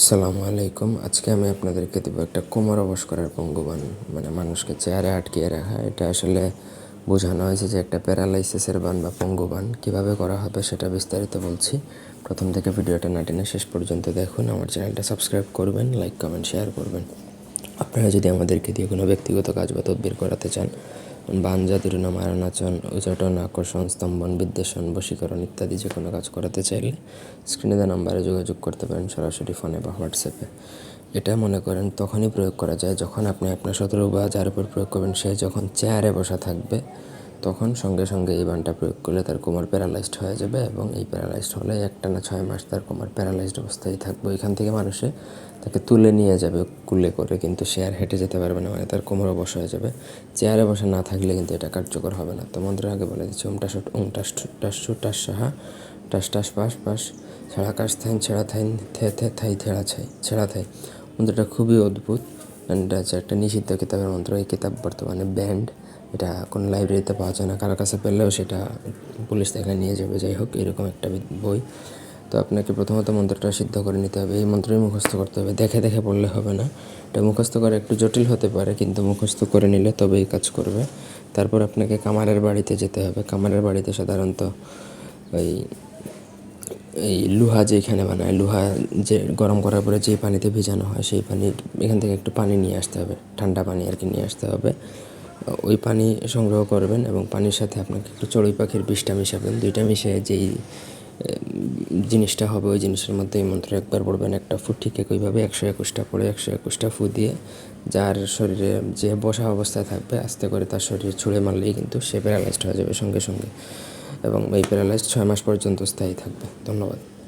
আসসালামু আলাইকুম। আজকে আমি আপনাদেরকে দেবো একটা কোমর অবশ করার পঙ্গুবান মানে মানুষকে চেয়ারে আটকিয়ে রাখা, এটা আসলে বোঝানো হয়েছে যে একটা প্যারালাইসিসের বান বা পঙ্গুবান কীভাবে করা হবে সেটা বিস্তারিত বলছি। প্রথম থেকে ভিডিওটা না শেষ পর্যন্ত দেখুন, আমার চ্যানেলটা সাবস্ক্রাইব করবেন, লাইক, কমেন্ট, শেয়ার করবেন। আপনারা যদি আমাদেরকে দিয়ে কোনো ব্যক্তিগত কাজ বা তদবির করাতে চান বান জাতিরুণ মারণাচন উচাটন আকর্ষণ, স্তম্ভন, বিদ্বেষণ, বশীকরণ ইত্যাদি যে কোনো কাজ করাতে চাইলে স্ক্রিনে দেওয়া নাম্বারে যোগাযোগ করতে পারেন সরাসরি ফোনে বা হোয়াটসঅ্যাপে। এটা মনে করেন তখনই প্রয়োগ করা যায় যখন আপনি আপনার শত্রু বা যার উপর প্রয়োগ করবেন, সে যখন চেয়ারে বসা থাকবে তখন সঙ্গে সঙ্গে এই বানটা প্রয়োগ করলে তার কোমর প্যারালাইজড হয়ে যাবে এবং এই প্যারালাইজড হলে একটা না ছয় মাস তার কোমর প্যারালাইজড অবস্থায় থাকবে। এখান থেকে মানুষে তাকে তুলে নিয়ে যাবে কুলে করে, কিন্তু সে আর হেঁটে যেতে পারবে না মানে তার কোমর অবশ হয়ে যাবে। চেয়ারে বসে না থাকলে কিন্তু এটা কার্যকর হবে না। তো মন্ত্রের আগে বলে দিচ্ছি, ওম টাস ওম টাস টাস টাস সাহা, টাস টাস পাস পাস, ছেঁড়া কাশ থাইন, ছেঁড়া থাইন, থে থে, থাই, থেড়া ছাই, ছেঁড়া থাই। মন্ত্রটা খুবই অদ্ভুত। অ্যান্ড একটা নিষিদ্ধ কিতাবের মন্ত্র। এই কিতাব বর্তমানে ব্যান্ড এটা কোনো লাইব্রেরিতে পাওয়া যায় না। কারও কাছে পেলেও সেটা পুলিশ থেকে নিয়ে যাবে। যাই হোক, এরকম একটা বই। তো আপনাকে প্রথমত মন্ত্রটা সিদ্ধ করে নিতে হবে। এই মন্ত্রই মুখস্থ করতে হবে। দেখে দেখে পড়লে হবে না। এটা মুখস্থ করা একটু জটিল হতে পারে, কিন্তু মুখস্থ করে নিলে তবেই কাজ করবে। তারপর আপনাকে কামারের বাড়িতে যেতে হবে। কামারের বাড়িতে সাধারণত ওই, এই লোহা যেখানে বানায়, লোহা যে গরম করার পরে যে পানিতে ভিজানো হয়, সেই পানি এখান থেকে একটু পানি নিয়ে আসতে হবে। ঠান্ডা পানি আর কি নিয়ে আসতে হবে। ওই পানি সংগ্রহ করবেন এবং পানির সাথে আপনাকে একটু চড়ুই পাখির বিষটা মিশাবেন। দুইটা মিশিয়ে যেই জিনিসটা হবে ওই জিনিসের মধ্যে এই মন্ত্র একবার পড়বেন একটা ফু ঠিক একইভাবে একশো একুশটা পড়ে একশো একুশটা ফু দিয়ে যার শরীরে যে বসা অবস্থায় থাকবে আস্তে করে তার শরীরে ছুঁড়ে মারলেই কিন্তু সে প্যারালাইজড হয়ে যাবে সঙ্গে সঙ্গে এবং এই প্যারালাইজড ছয় মাস পর্যন্ত স্থায়ী থাকবে। ধন্যবাদ।